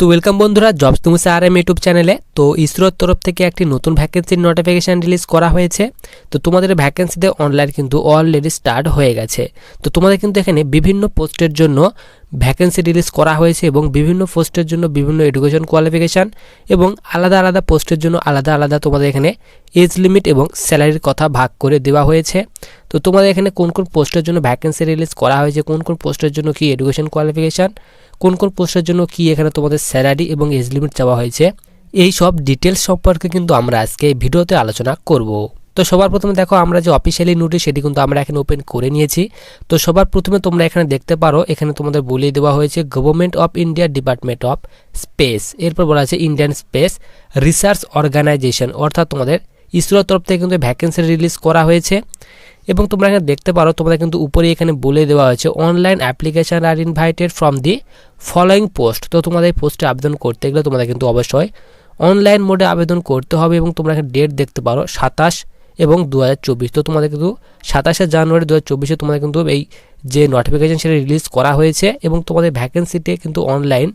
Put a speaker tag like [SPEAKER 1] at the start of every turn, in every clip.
[SPEAKER 1] তো ওয়েলকাম বন্ধুরা জবস তুমি আর এম ইউটিউব চ্যানেলে তো ইসরোর তরফ থেকে একটি নতুন ভ্যাকেন্সির নোটিফিকেশান রিলিজ করা হয়েছে। তো তোমাদের ভ্যাকেন্সিতে অনলাইন কিন্তু অলরেডি স্টার্ট হয়ে গেছে। তো তোমাদের কিন্তু এখানে বিভিন্ন পোস্টের জন্য ভ্যাকেন্সি রিলিজ করা হয়েছে এবং বিভিন্ন পোস্টের জন্য বিভিন্ন এডুকেশন কোয়ালিফিকেশান এবং আলাদা আলাদা পোস্টের জন্য আলাদা আলাদা তোমাদের এখানে এজ লিমিট এবং স্যালারির কথা ভাগ করে দেওয়া হয়েছে। তো তোমাদের এখানে কোন কোন পোস্টের জন্য ভ্যাকেন্সি রিলিজ করা হয়েছে, কোন কোন পোস্টের জন্য কি এডুকেশন কোয়ালিফিকেশান কোন কোন পোস্টের জন্য কি এখানে তোমাদের স্যালারি এবং এজ লিমিট চাওয়া হয়েছে, এই সব ডিটেলস সম্পর্কে কিন্তু আমরা আজকে ভিডিওতে আলোচনা করব। তো সবার প্রথমে দেখো, আমরা যে অফিসিয়ালি নোটিশ সেটি কিন্তু আমরা এখানে ওপেন করে নিয়েছি। তো সবার প্রথমে তোমরা এখানে দেখতে পারো, এখানে তোমাদের বলিয়ে দেওয়া হয়েছে government of India department of space এরপর বলা আছে ইন্ডিয়ান স্পেস রিসার্চ অর্গানাইজেশন অর্থাৎ তোমাদের ইসরোর তরফ থেকে কিন্তু ভ্যাকেন্সি রিলিজ করা হয়েছে। এবং তোমরা এখানে দেখতে পারো, তোমাদের কিন্তু উপরে এখানে বলে দেওয়া হয়েছে online application are invited from the following post তো তোমাদের এই পোস্টে আবেদন করতে গেলে তোমাদের কিন্তু অবশ্যই অনলাইন মোডে আবেদন করতে হবে এবং তোমরা এখানে ডেট দেখতে পারো, সাতাশ এবং দু হাজার চব্বিশ। তো তোমাদের কিন্তু সাতাশে জানুয়ারি দু হাজার চব্বিশে তোমাদের কিন্তু এই যে নোটিফিকেশান সেটা রিলিজ করা হয়েছে এবং তোমাদের ভ্যাকেন্সিতে কিন্তু অনলাইন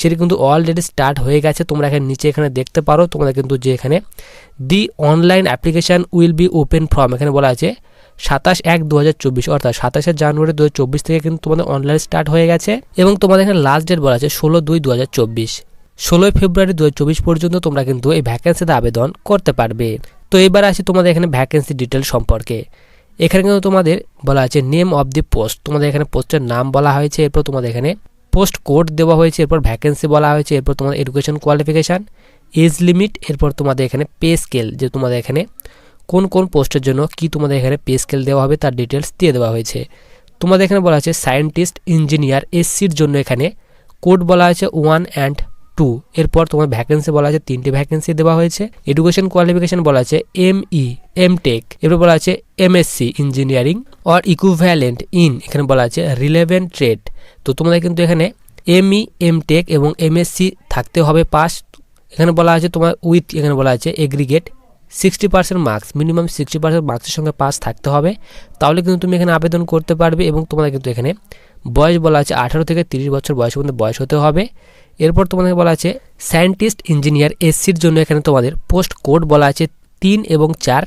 [SPEAKER 1] সেটি কিন্তু অলরেডি স্টার্ট হয়ে গেছে। তোমরা এখানে নিচে এখানে দেখতে পারো। তোমাদের কিন্তু যে এখানে the online application will be open from এখানে বলা আছে সাতাশ এক দু হাজার চব্বিশ। অর্থাৎ সাতাশে জানুয়ারি দু চব্বিশ থেকে কিন্তু তোমাদের অনলাইন স্টার্ট হয়ে গেছে এবং তোমাদের এখানে লাস্ট ডেট বলা আছে ষোলো দুই দু হাজার চব্বিশ। ষোলোই ফেব্রুয়ারি দু পর্যন্ত তোমরা কিন্তু এই ভ্যাকেন্সিতে আবেদন করতে পারবে। তো এবার আসি তোমাদের এখানে ভ্যাকেন্সি ডিটেল সম্পর্কে। এখানে কিন্তু তোমাদের বলা আছে নেম অফ দি পোস্ট তোমাদের এখানে পোস্টের নাম বলা হয়েছে, এরপর তোমাদের এখানে পোস্ট কোড দেওয়া হয়েছে, এরপর ভ্যাকেন্সি বলা হয়েছে, এরপর তোমাদের এডুকেশন কোয়ালিফিকেশান এজ লিমিট এরপর তোমাদের এখানে পে স্কেল যে তোমাদের এখানে কোন কোন পোস্টের জন্য কি তোমাদের এখানে পে স্কেল দেওয়া হবে তার ডিটেলস দিয়ে দেওয়া হয়েছে। তোমাদের এখানে বলা আছে সায়েন্টিস্ট ইঞ্জিনিয়ার এসসির জন্য এখানে কোড বলা আছে ওয়ান অ্যান্ড টু এরপর তোমার ভ্যাকেন্সি বলা আছে, তিনটে ভ্যাকেন্সি দেওয়া হয়েছে। এডুকেশন কোয়ালিফিকেশন বলা আছে এম ই এম টেক এরপর বলা আছে MSc engineering or equivalent in এখানে বলা আছে রিলেভেন্ট ট্রেড তো তোমাদের কিন্তু এখানে এম ই এম টেক এবং এমএসসি থাকতে হবে পাস এখানে বলা আছে তোমার উইথ এখানে বলা আছে aggregate sixty percent marks minimum sixty percent মার্কসের সঙ্গে পাস থাকতে হবে। তাহলে কিন্তু তুমি এখানে আবেদন করতে পারবে এবং তোমাদের কিন্তু এখানে বয়স বলা আছে আঠারো থেকে তিরিশ বছর বয়সের মধ্যে বয়স হতে হবে। এরপর তোমাদের বলা আছে সায়েন্টিস্ট ইঞ্জিনিয়ার এসসির জন্য এখানে তোমাদের পোস্ট কোড বলা আছে তিন এবং চার।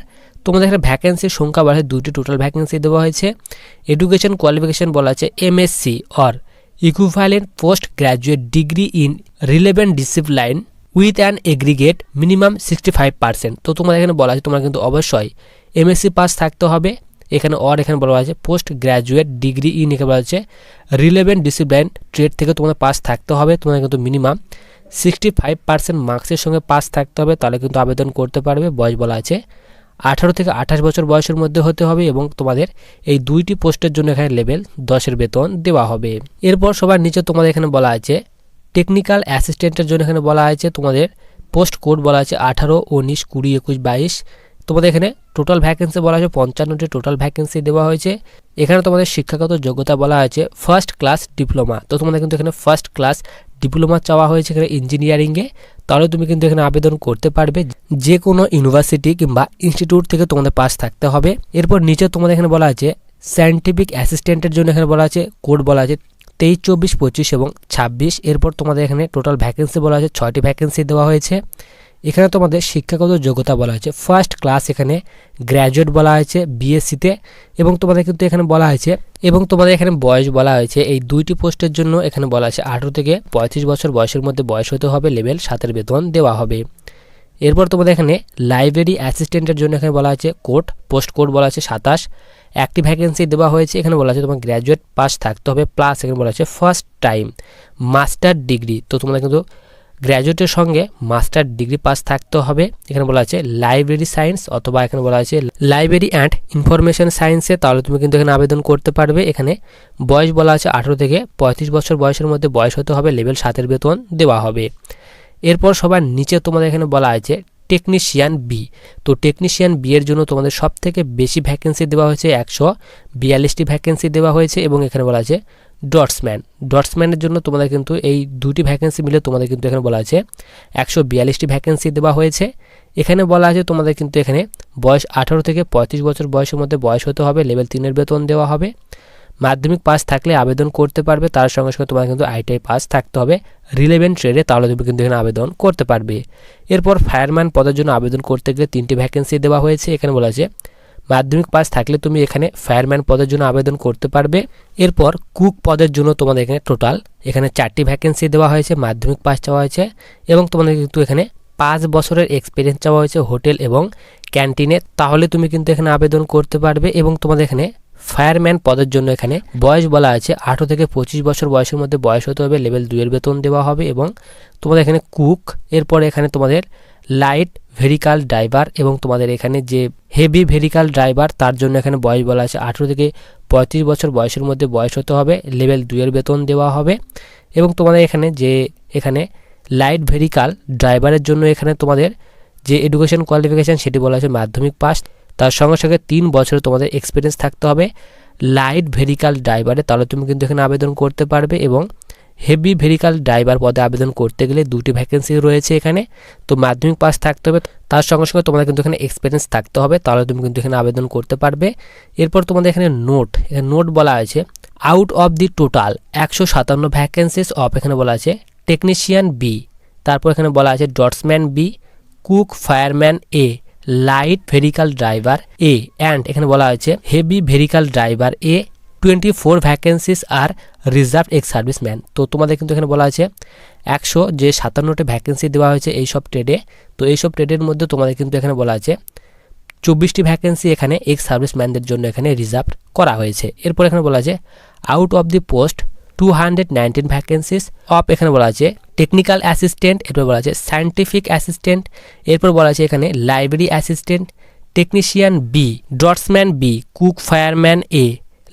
[SPEAKER 1] তোমাদের এখানে ভ্যাকেন্সির সংখ্যা বাড়ে দুটি টোটাল ভ্যাকেন্সি দেওয়া হয়েছে। এডুকেশন কোয়ালিফিকেশন বলা আছে MSc or equivalent post graduate degree in relevant discipline with an aggregate minimum sixty five percent তো তোমাদের এখানে বলা আছে, তোমরা কিন্তু অবশ্যই এমএসসি পাস থাকতে হবে। এখানে অর এখানে বলা হয়েছে পোস্ট গ্র্যাজুয়েট ডিগ্রি ইন এখানে বলা হয়েছে রিলেভেন্ট ডিসিপ্লাইন ট্রেড থেকে তোমাদের পাস থাকতে হবে, তোমাদের কিন্তু মিনিমাম সিক্সটি ফাইভ পার্সেন্ট মার্কসের সঙ্গে পাস থাকতে হবে, তাহলে কিন্তু আবেদন করতে পারবে, বয়স বলা আছে আঠারো থেকে আঠাশ বছর বয়সের মধ্যে হতে হবে এবং তোমাদের এই দুইটি পোস্টের জন্য এখানে লেভেল দশের বেতন দেওয়া হবে। এরপর সবার নিচে তোমাদের এখানে বলা আছে টেকনিক্যাল অ্যাসিস্ট্যান্টের জন্য এখানে বলা আছে, তোমাদের পোস্ট কোড বলা আছে আঠারো, উনিশ, কুড়ি, একুশ, বাইশ তোমাদের এখানে টোটাল ভ্যাকেন্সি বলা আছে পঞ্চান্নটি টোটাল ভ্যাকেন্সি দেওয়া হয়েছে। এখানে তোমাদের শিক্ষাগত যোগ্যতা বলা আছে ফার্স্ট ক্লাস ডিপ্লোমা তো তোমাদের কিন্তু এখানে ফার্স্ট ক্লাস ডিপ্লোমা চাওয়া হয়েছে এখানে ইঞ্জিনিয়ারিংয়ে তাহলে তুমি কিন্তু এখানে আবেদন করতে পারবে যে কোনো ইউনিভার্সিটি কিংবা ইনস্টিটিউট থেকে তোমাদের পাস থাকতে হবে। এরপর নিচে তোমাদের এখানে বলা আছে সায়েন্টিফিক অ্যাসিস্ট্যান্টের জন্য এখানে বলা আছে কোড বলা আছে তেইশ, চব্বিশ, পঁচিশ এবং ছাব্বিশ। এরপর তোমাদের এখানে টোটাল ভ্যাকেন্সি বলা আছে ছয়টি ভ্যাকেন্সি দেওয়া হয়েছে। এখানে তোমাদের শিক্ষাগত যোগ্যতা বলা হয়েছে। ফার্স্ট ক্লাস এখানে গ্র্যাজুয়েট বলা হয়েছে বিএসসিতে এবং তোমাদের কিন্তু এখানে বলা হয়েছে, এবং তোমাদের এখানে বয়স বলা হয়েছে। এই দুইটি পোস্টের জন্য এখানে বলা আছে আঠেরো থেকে পঁয়ত্রিশ বছর বয়সের মধ্যে বয়স হতে হবে লেভেল সাতের বেতন দেওয়া হবে। এরপর তোমাদের এখানে লাইব্রেরি অ্যাসিস্ট্যান্টের জন্য এখানে বলা আছে কোড পোস্ট কোড বলা আছে সাতাশ। একটি ভ্যাকেন্সি দেওয়া হয়েছে, এখানে বলা আছে তোমার গ্র্যাজুয়েট পাস থাকতে হবে প্লাস এখানে বলা আছে ফার্স্ট টাইম মাস্টার ডিগ্রি তো তোমাদের কিন্তু গ্র্যাজুয়েটের সঙ্গে মাস্টার ডিগ্রি পাস থাকতে হবে। এখানে বলা আছে লাইব্রেরি সায়েন্স অথবা এখানে বলা আছে লাইব্রেরি অ্যান্ড ইনফরমেশন সায়েন্সে। তাহলে তুমি কিন্তু এখানে আবেদন করতে পারবে। এখানে বয়স বলা আছে আঠেরো থেকে পঁয়ত্রিশ বছর বয়সের মধ্যে বয়স হতে হবে, লেভেল সাতের বেতন দেওয়া হবে। এরপর সবার নিচে তোমাদের এখানে বলা আছে টেকনিশিয়ান বি। তো টেকনিশিয়ান বি এর জন্য তোমাদের সব থেকে বেশি ভ্যাকেন্সি দেওয়া হয়েছে একশো বিয়াল্লিশটি ভ্যাকেন্সি দেওয়া হয়েছে এবং এখানে বলা আছে ডটসম্যান ডটসম্যানের জন্য তোমাদের কিন্তু এই দুটি ভ্যাকেন্সি মিলে তোমাদের কিন্তু এখানে বলা আছে। একশো বিয়াল্লিশটি ভ্যাকেন্সি দেওয়া হয়েছে। এখানে বলা আছে তোমাদের কিন্তু এখানে বয়স আঠারো থেকে পঁয়ত্রিশ বছর বয়সের মধ্যে বয়স হতে হবে লেভেল তিনের বেতন দেওয়া হবে। মাধ্যমিক পাস থাকলে আবেদন করতে পারবে, তার সঙ্গে সঙ্গে তোমার কিন্তু আইটিআই পাস থাকতে হবে। রিলেভেন্ট ট্রেডে তাহলে তুমি কিন্তু এখানে আবেদন করতে পারবে। এরপর ফায়ারম্যান পদের জন্য আবেদন করতে গেলে তিনটি ভ্যাকেন্সি দেওয়া হয়েছে। এখানে বলা আছে মাধ্যমিক পাস থাকলে তুমি এখানে ফায়ারম্যান পদের জন্য আবেদন করতে পারবে। এরপর কুক পদের জন্য তোমাদের এখানে টোটাল এখানে চারটি ভ্যাকেন্সি দেওয়া হয়েছে, মাধ্যমিক পাস চাওয়া হয়েছে এবং তোমাদের কিন্তু এখানে পাঁচ বছরের এক্সপিরিয়েন্স চাওয়া হয়েছে হোটেল এবং ক্যান্টিনে। তাহলে তুমি কিন্তু এখানে আবেদন করতে পারবে এবং তোমাদের এখানে ফায়ারম্যান পদের জন্য এখানে বয়স বলা আছে আঠেরো থেকে পঁচিশ বছর বয়সের মধ্যে বয়স হতে হবে, লেভেল দুয়ের বেতন দেওয়া হবে এবং তোমাদের এখানে কুক, এরপরে এখানে তোমাদের লাইট ভেরিকাল ড্রাইভার এবং তোমাদের এখানে যে হেভি ভেরিকাল ড্রাইভার, তার জন্য এখানে বয়স বলা আছে আঠেরো থেকে পঁয়ত্রিশ বছর বয়সের মধ্যে বয়স হতে হবে, লেভেল দুয়ের বেতন দেওয়া হবে এবং তোমাদের এখানে যে এখানে লাইট ভেরিকাল ড্রাইভারের জন্য এখানে তোমাদের যে এডুকেশন কোয়ালিফিকেশান সেটি বলা আছে মাধ্যমিক পাস। তার সঙ্গে সঙ্গে তিন বছর তোমাদের এক্সপিরিয়েন্স থাকতে হবে। লাইট ভেরিকাল ড্রাইভারে তাহলে তুমি কিন্তু এখানে আবেদন করতে পারবে এবং হেভি ভেরিকাল ড্রাইভার পদে আবেদন করতে গেলে দুটি ভ্যাকেন্সি রয়েছে এখানে। তো মাধ্যমিক পাস থাকতে হবে, তার সঙ্গে সঙ্গে তোমাদের কিন্তু এখানে এক্সপিরিয়েন্স থাকতে হবে, তাহলে তুমি কিন্তু এখানে আবেদন করতে পারবে। এরপর তোমাদের এখানে নোট এখানে নোট বলা আছে আউট অফ দি টোটাল একশো সাতান্ন ভ্যাকেন্সিস অফ এখানে বলা আছে টেকনিশিয়ান বি তারপর এখানে বলা আছে draughtsman B cook fireman A light vehicle driver A and এখানে বলা হয়েছে heavy vehicle driver A twenty four vacancies R reserve ex serviceman তো তোমাদের কিন্তু এখানে বলা আছে একশো যে সাতান্নটি ভ্যাকেন্সি দেওয়া হয়েছে এইসব ট্রেডে তো এইসব ট্রেডের মধ্যে তোমাদের কিন্তু এখানে বলা আছে চব্বিশটি ভ্যাকেন্সি এখানে এক্স সার্ভিসম্যানদের জন্য এখানে রিজার্ভ করা হয়েছে। এরপর এখানে বলা আছে out of the post two hundred nineteen vacancies of এখানে বলা আছে টেকনিক্যাল অ্যাসিস্ট্যান্ট এরপর বলা আছে সায়েন্টিফিক অ্যাসিস্ট্যান্ট এরপর বলা আছে এখানে library assistant technician B draughtsman B cook fireman A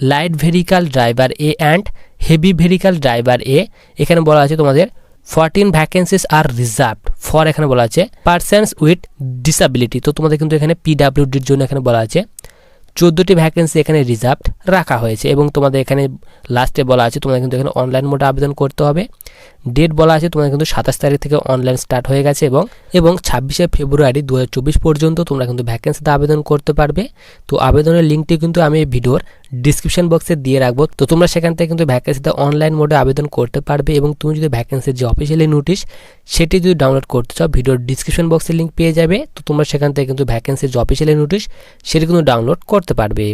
[SPEAKER 1] light vehicle driver A and heavy vehicle driver A এখানে বলা আছে তোমাদের ফরটিন ভ্যাকেন্সিস আর রিজার্ভড ফর এখানে বলা আছে পার্সনস উইথ ডিসাবিলিটি তো তোমাদের কিন্তু এখানে পিডাব্লিউডির জন্য এখানে বলা আছে চোদ্দোটি ভ্যাকেন্সি এখানে রিজার্ভ রাখা হয়েছে এবং তোমাদের এখানে লাস্টে বলা আছে, তোমাদের কিন্তু এখানে অনলাইন মোডে আবেদন করতে হবে। ডেট বলা আছে, তোমাদের কিন্তু সাতাশ তারিখ থেকে অনলাইন স্টার্ট হয়ে গেছে এবং এবং ছাব্বিশে ফেব্রুয়ারি দু হাজার চব্বিশ পর্যন্ত তোমরা কিন্তু ভ্যাকেন্সিতে আবেদন করতে পারবে। তো আবেদনের লিঙ্কটি কিন্তু আমি ভিডিওর ডিসক্রিপশন বক্সে দিয়ে রাখব। তো তোমরা সেখান থেকে কিন্তু ভ্যাকেন্সিতে অনলাইন মোডে আবেদন করতে পারবে এবং তুমি যদি ভ্যাকেন্সির যে অফিসিয়ালি নোটিশ সেটি যদি ডাউনলোড করতে চাও ভিডিওর ডিসক্রিপশন বক্সে লিঙ্ক পেয়ে যাবে। তো তোমরা সেখান থেকে কিন্তু ভ্যাকেন্সির যে অফিসিয়ালি নোটিশ সেটি কিন্তু ডাউনলোড করতে পারবে।